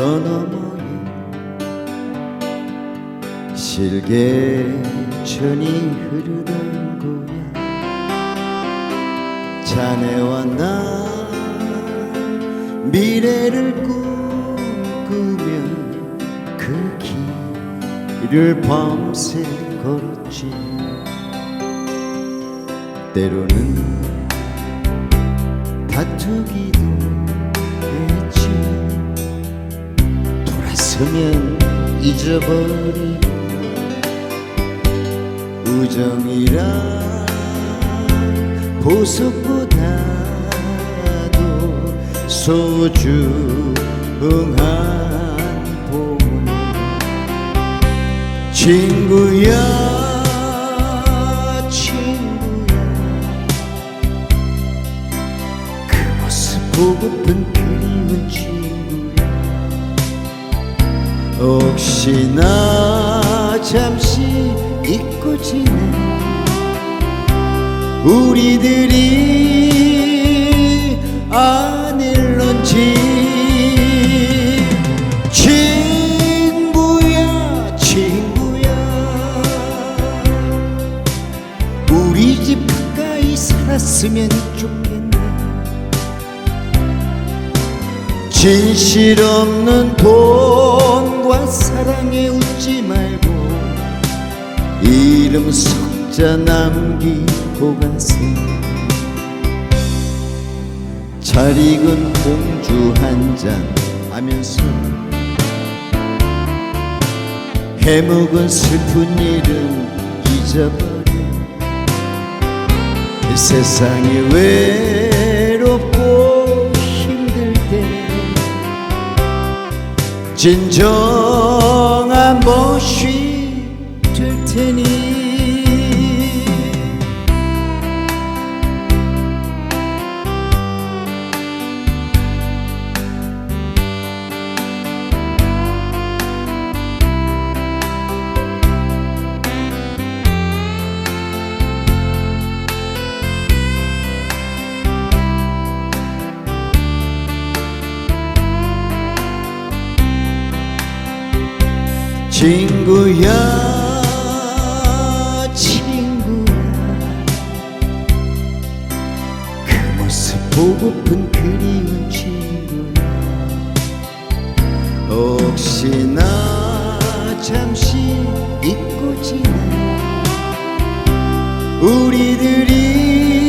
저 너머에 실개천이 흐르던 거야 자네와 나 미래를 꿈꾸며 그 길을 밤새 걸었지. 때로는 다투기도 돌아서면 잊어버리고 우정이라 보석보다도 소중한 친구야 친구야 혹시 나 잠시 잊고 지내 우리들이 아닐런지 친구야 친구야. 우리 집 가까이 살았으면 좋겠네. 진실 없는 돈과 이름 석자 남기고 가세요 잘 익은 홍주 한 잔 하면서 해묵은 슬픈 일은 잊어버려. 이 세상이 외롭고 힘들 때 진정한 멋이 될 테니 친구야 보고픈 그리운 친구야 혹시나 잠시 잊고 지내 우리들이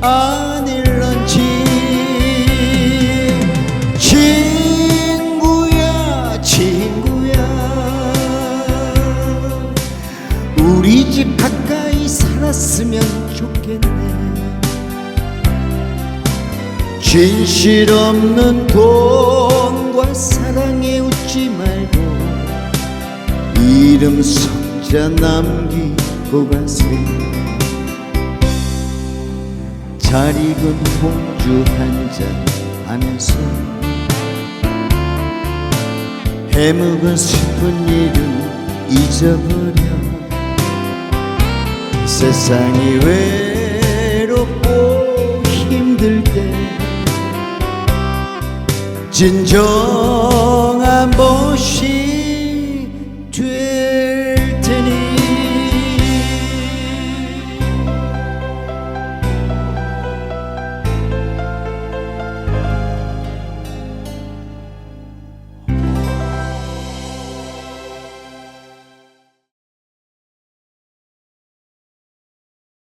아닐런지. 친구야 친구야. 우리 집 가까이 살았으면 좋겠네 진실 없는 돈과 사랑에 웃지 말고 이름 석자 남기고 가세요 잘 익은 홍주 한잔 하면서 해묵은 슬픈 일은 잊어버려. 세상이 외 진정한 멋이